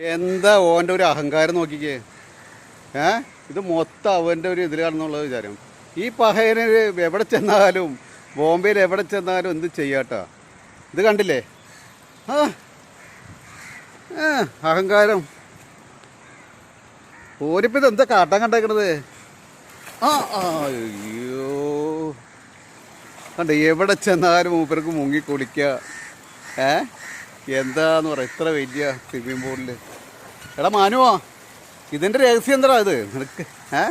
എന്താ ഓന്റെ ഒരു അഹങ്കാരം നോക്കിക്കേ? ഏ? ഇത് മൊത്തം അവന്റെ ഒരു ഇതിലാണെന്നുള്ള വിചാരം. ഈ പഹയന് എവിടെ ചെന്നാലും ബോംബെയിൽ എവിടെ ചെന്നാലും എന്ത് ചെയ്യാട്ടോ? ഇത് കണ്ടില്ലേ? ആ. അഹങ്കാരം. ഓരിപ്പോൾ ഇത് എന്താ കാട്ടാൻ കണ്ടേക്കണത്? ആ, അയ്യോ. കണ്ട എവിടെ ചെന്നാലും മൂപ്പർക്ക് മുങ്ങി കുളിക്കുക ഏ? എന്താന്ന് പറയാം ഇത്ര വലിയ സ്വിമ്മിംഗ് പൂളിൽ എടാ മാനുവാ ഇതിന്റെ രഹസ്യം എന്താ ഇത്? നിനക്ക് ഏ?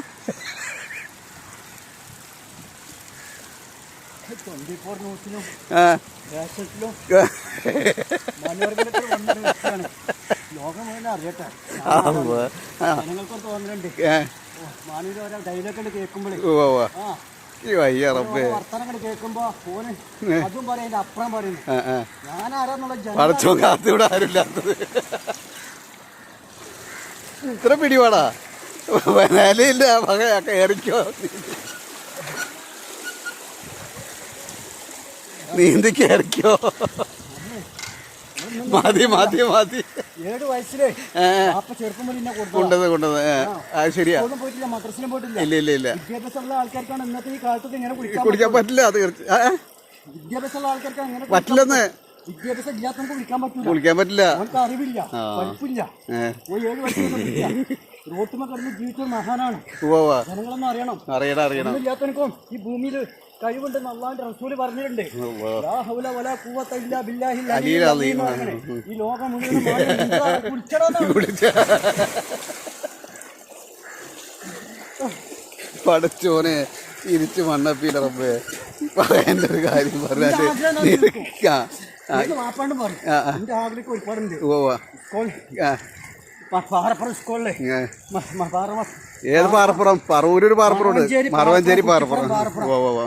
പടച്ചോ കാത്തിവിടെ ആരുമില്ലാത്തത്. ഇത്ര പിടിപാടാ. വനാലയില്ല മക കയറിക്കോ നീന്തി കയറിക്കോ മതി മതി മതി. ഏഴ് വയസ്സിൽ ചെറുപ്പം കൊണ്ടത് കൊണ്ടത്. ആ അത് ശരിയാ. ഇല്ല ഇല്ല ഇല്ല. വിദ്യാഭ്യാസമുള്ള ആൾക്കാർക്കാണ് ഇന്നത്തെ ഈ കാലത്തൊക്കെ ഇങ്ങനെ കുടിക്കാൻ പറ്റില്ല അത് തീർച്ച- വിദ്യാഭ്യാസമുള്ള ആൾക്കാർക്ക് അങ്ങനെ പറ്റില്ലെന്ന്. വിദ്യാഭ്യാസം ഇല്ലാത്തവർക്ക് വിളിക്കാൻ പറ്റൂല. കുളിക്കാൻ പറ്റില്ല. അവർക്ക് അറിവില്ല. പഠിപ്പില്ല. ഏഴ് വർഷം കിടന്ന് ജീവിച്ച മഹാനാണ്. ജനങ്ങളൊന്നും അറിയണം. അറിയണം അറിയണം. ഈ ഭൂമിയിൽ കഴിവുണ്ടെന്ന് അള്ളാന്റെ റസൂൽ പറഞ്ഞിട്ടുണ്ട്. ഈ ലോകം മുഴുവൻ റബ്ബേ. പറയേണ്ട ഒരു കാര്യം ഇത് വാപ്പാണ്ടും ആഗ്രഹം ഒരുപാടുണ്ട്. പാറപ്പുറം സ്കൂളിലെ. ഏത് പാറപ്പുറം? പറവൂരൊരു പാറപ്പുറം. ഉണ്ട് മറവഞ്ചേരി പാറപ്പുറം.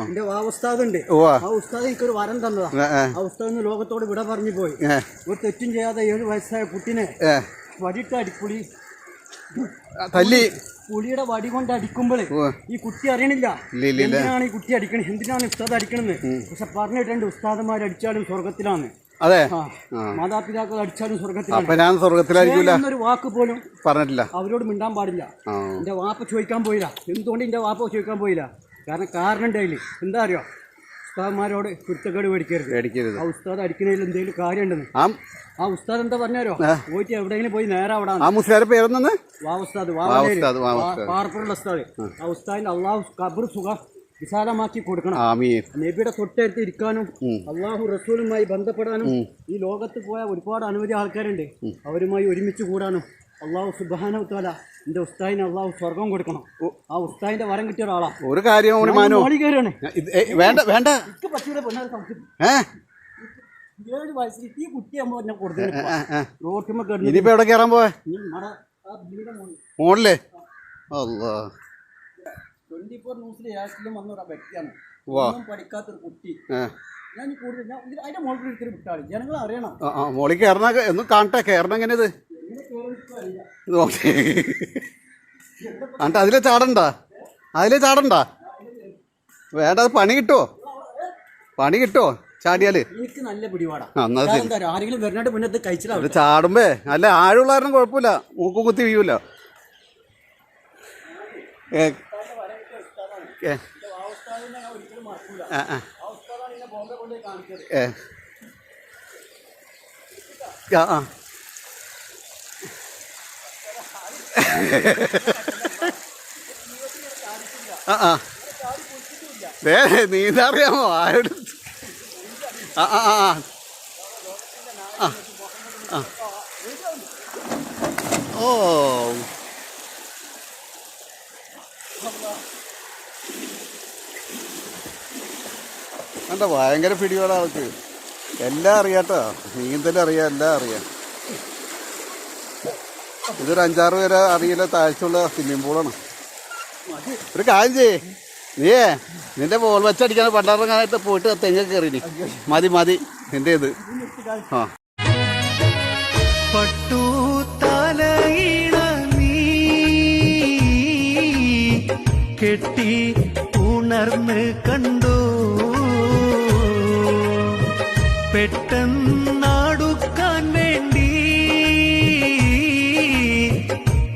എന്റെ ആ ഉസ്താദ് ഉണ്ട് ഉവ്വ്. ആ ഉസ്താദ് എനിക്കൊരു വരം തന്നതാ. ആ ഉസ്താദ് ലോകത്തോട് വിട പറഞ്ഞു പോയി. ഒരു തെറ്റും ചെയ്യാതെ ഏഴ് വയസ്സായ കുട്ടിനെ. വടിയിട്ട് അടിക്കുളി ആ, തല്ലി. പുലിയുടെ വടി കൊണ്ട് അടിക്കുമ്പോഴേ ഈ കുട്ടി അറിയണില്ല. എന്തിനാണ് ഈ കുട്ടി അടിക്കണത് എന്തിനാണ് ഉസ്താദ് അടിക്കണെന്ന് പക്ഷെ പറഞ്ഞിട്ടുണ്ട് ഉസ്താദന്മാർ അടിച്ചാലും സ്വർഗത്തിലാണ് അതെ. മാതാപിതാക്കൾ അടിച്ചാലും സ്വർഗത്തിലാണ് അപ്പൊ ഞാൻ സ്വർഗത്തിലായിരിക്കൂല എന്നൊരു വാക്ക് പോലും പറഞ്ഞിട്ടില്ല. അവരോട് മിണ്ടാൻ പാടില്ല. എന്റെ വാപ്പ ചോദിക്കാൻ പോയില്ല. എന്തുകൊണ്ട് എന്റെ വാപ്പ ചോദിക്കാൻ പോയില്ല? കാരണം കാരണം ഉണ്ടായില്ല എന്താ അറിയോ? ഉസ്താദ്മാരോട് കുരുത്തക്കേട് മേടിക്കരുത്. മേടിക്കരുത്. ആ ഉസ്താദ് അടിക്കണതിൽ എന്തെങ്കിലും കാര്യമുണ്ടെന്ന്. ആ. ആ ഉസ്താദ് എന്താ പറഞ്ഞാരോ പോയിട്ട് എവിടെയെങ്കിലും പോയി നേരെ അവിടെ. ആ മുസ്ലിയാരെ പേരെന്നു വാ ഉസ്താദ് വാ ഉസ്താദ്, വാ ഉസ്താദ്. പാർപ്പുള്ള ഉസ്താദ്. ആ. ഉസ്താദിന്റെ അള്ളാഹു കബർ സുഖ വിശാലമാക്കി കൊടുക്കണം. നബിയുടെ തൊട്ടടുത്ത് ഇരിക്കാനും അള്ളാഹു റസൂലുമായി ബന്ധപ്പെടാനും ഈ ലോകത്ത് പോയ ഒരുപാട് അനവധി ആൾക്കാരുണ്ട്. അവരുമായി ഒരുമിച്ച് കൂടാനും അള്ളാഹു വ താല എന്റെ ഉസ്താദിന് അള്ളാഹു സ്വർഗം കൊടുക്കണം. ആ ഉസ്താദിന്റെ വരം കിട്ടിയ ഒരാളാ. ഒരു കാര്യം മാനു വേണ്ട വേണ്ട. ഏഴ് വയസ്സിൽ ഈ കുട്ടിയാകുമ്പോ എന്നെ കൊടുത്തു ആ, ആ. റോട്ടുമ്മ കിടന്ന് ഇനിയിപ്പോ എവിടെ കയറാൻ മോളിൽ? അല്ലാ ട്വന്റി ഫോർ ന്യൂസിൽ വന്ന ഒരു വ്യക്തിയാണ്. വാ. ഒന്നും പഠിക്കാത്തൊരു കുട്ടി. ഞാൻ കൂടുതൽ അതിന്റെ മോളിൽ വിട്ടാളി ജനങ്ങൾ അറിയണം. മോളിൽ കയറണ ഒന്ന് കാണട്ടെ. കയറണ എങ്ങനെ ഇത് അറിയില്ല എന്നിട്ട് അതിലെ ചാടണ്ട? അതിലെ ചാടണ്ട? വേണ്ട അത് പണി കിട്ടുമോ പണി കിട്ടുമോ ചാടിയാൽ. എനിക്ക് നല്ല പിടിപാടാ. ആരെങ്കിലും മുന്നേ ചാടുമ്പേ അല്ല ആഴമുള്ള കാരണം കുഴപ്പമില്ല. മൂക്കും കുത്തി വീയൂല ഏ ഏ ആ ആ ഏ ആ ആ. ദേ നീന്തറിയാമോ ആരോട്? ആ ആ ആ ആ. ഓ. കണ്ട ഭയങ്കര പിടിപാടാ ആൾക്ക് എല്ലാം അറിയാട്ടോ. നീന്തലറിയാം എല്ലാം അറിയാം. ഇതൊരു അഞ്ചാറ് പേരെ അറിയില്ല താഴ്ചയുള്ള സ്വിമ്മിംഗ് പൂളാണ് ഒരു കാര്യം ചെയ്യേ. നീയേ നിന്റെ ബോൾ വെച്ചടിക്കാൻ പണ്ടാറങ്ങാനായിട്ട് പോയിട്ട് തെങ്ങ കയറിനി മതി മതി. നിന്റെ ഇത്. ആ. പട്ടു നീ കെട്ടി ഉണർന്ന് കണ്ടു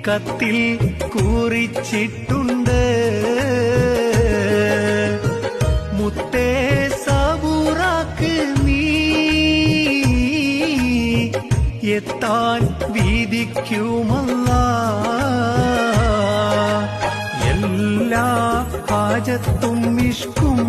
കത്തിൽ കുറിച്ചിട്ടുണ്ട്. മുത്തേ സബൂറാക്ക് നീ എത്താൻ വീതിക്കുമല്ല എല്ലാ ഹാജത്തും ഇഷ്കും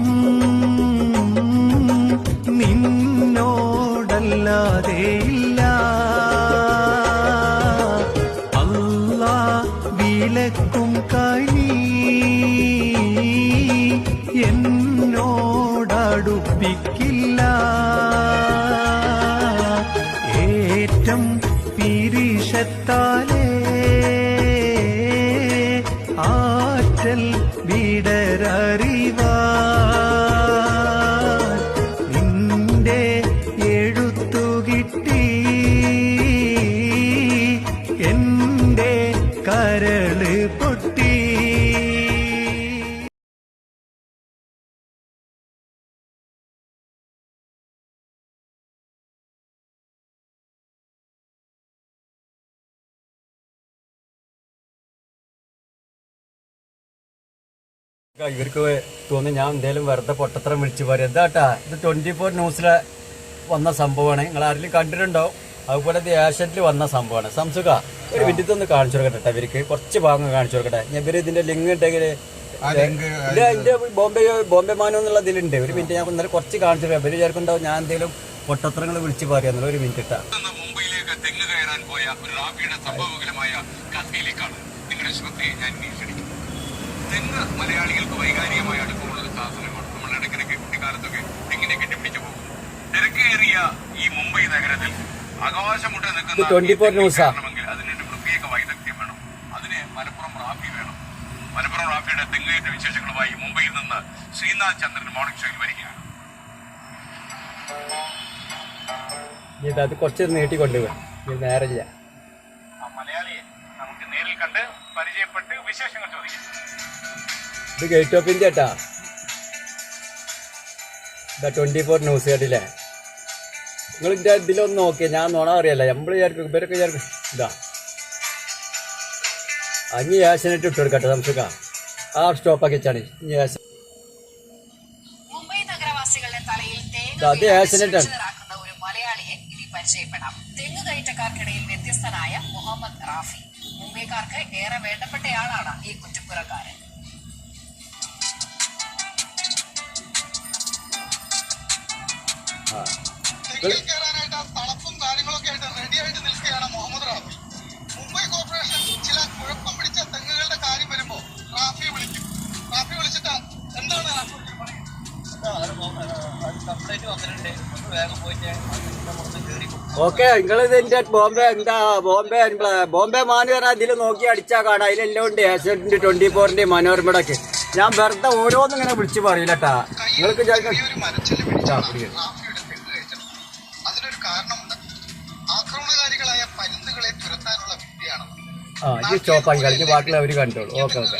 ഇവർക്ക് തോന്നി ഞാൻ എന്തേലും വെറുതെ പൊട്ടത്രം വിളിച്ചു പറയും. എന്താട്ടാ ഇത് ട്വന്റി ഫോർ ന്യൂസിലെ വന്ന സംഭവമാണ്. നിങ്ങൾ ആരെങ്കിലും കണ്ടിട്ടുണ്ടോ? അതുപോലെ ഇത് ഏഷ്യനിൽ വന്ന സംഭവമാണ്. സംസുഖ ഒരു മിനിറ്റ് ഒന്ന് കാണിച്ചു കൊടുക്കട്ടെ ട്ടോ ഇവർക്ക്. കുറച്ച് ഭാഗം കാണിച്ചു കൊടുക്കട്ടെ. ഞാൻ ഇവർ ഇതിന്റെ ലിങ്ക് ഉണ്ടെങ്കിൽ ഇല്ല എന്റെ ബോംബെ ബോംബെ മാനോ എന്നുള്ള ഇതിലുണ്ട് ഒരു മിനിറ്റ് ഞാൻ ഇന്നലെ കുറച്ച് കാണിച്ചു കൊടുക്കാം ഇവർ വിചാരിക്കുന്നുണ്ടാവും ഞാൻ എന്തെങ്കിലും പൊട്ടത്രങ്ങൾ വിളിച്ച് പറയാന്നുള്ള ഒരു മിനിറ്റ് ഇട്ടാ മുംബൈയിലേക്ക് തെങ്ങ് കയറാൻ പോയ ഒരു റാബിയുടെ സംഭവകരമായ കഥയിലേക്കാണ് നിങ്ങളുടെ ശ്രദ്ധയെ ഞാൻ ക്ഷണിക്കുന്നത് തെങ്ങ് മലയാളികൾക്ക് വൈകാരികമായി അടുപ്പമുള്ള ഒരു സാധനമാണ് നമ്മൾ ഇടയ്ക്കിടയ്ക്ക് കുട്ടിക്കാലത്തൊക്കെ തെങ്ങിനെ കെട്ടിപ്പിടിച്ചു പോകും. തിരക്കേറിയ ഈ മുംബൈ നഗരത്തിൽ ആകാശമുട്ട് നിൽക്കുന്ന 24 അതിന് തെങ്ങ് ന്യൂസാ. അതിനൊരു പ്രത്യേക വൈദഗ്ധ്യം വേണം. അതിന് മലപ്പുറം റാഫി വേണം. മലപ്പുറം റാഫിയുടെ തെങ്ങേറ്റ വിശേഷങ്ങളുമായി മുംബൈയിൽ നിന്ന് ശ്രീനാഥ് ചന്ദ്രൻ മോർണിംഗ് ഷോയിൽ വരികയാണ്. ഇത് അത് കുറച്ച് നീട്ടിക്കൊണ്ടുപോയി നേരമില്ല. നേരിൽ കണ്ട് പരിചയപ്പെട്ട് വിശേഷങ്ങൾ ചോദിക്കും. ഇത് ഗേറ്റ് ഓഫ് ഇന്ത്യ ഇതാ ട്വന്റി ഫോർ ന്യൂസ് കേട്ടില്ലേ? നിങ്ങൾ ഇതിന്റെ ഇതിലൊന്ന് നോക്കിയേ ഞാൻ നോണ അറിയല്ല. നമ്മൾ വിചാരിക്കും ഇവരൊക്കെ വിചാരിക്കും ഇതാ. അഞ്ഞ് ഏഷ്യനെറ്റ് ഇട്ട് കൊടുക്കട്ടെ നമുക്ക് ആ സ്റ്റോപ്പാക്കി വെച്ചാണ് ഇനി അത് ഒരു മലയാളിയെ ഇനി പരിചയപ്പെടാം. തെങ്ങ് കയറ്റക്കാർക്കിടയിൽ വ്യത്യസ്തനായ മുഹമ്മദ് റാഫി. മുംബൈക്കാർക്ക് ഏറെ വേണ്ടപ്പെട്ടയാളാണ് ഈ കുറ്റപ്പുറക്കാരൻ ആ. ഓക്കെ നിങ്ങൾ ഇതിന്റെ ബോംബെ എന്താ ബോംബെ ബോംബെ മാന് പറഞ്ഞാൽ ഇതിൽ നോക്കി അടിച്ചാൽ കാണാം. അതിലെല്ലാം ഉണ്ട്. ഏഷ്യന്റെ ട്വന്റി ഫോറിന്റെ മനോരമയുടെ ഒക്കെ ഞാൻ വെറുതെ ഓരോന്നും ഇങ്ങനെ വിളിച്ചു നിങ്ങൾക്ക് ചെറിയൊരു മരച്ചിൽ പിടിച്ചാണ് ആ, ഈ ചോപ്പാൻ കളിക്ക് ബാക്കിയുള്ള അവർ കണ്ടോളൂ. Okay okay.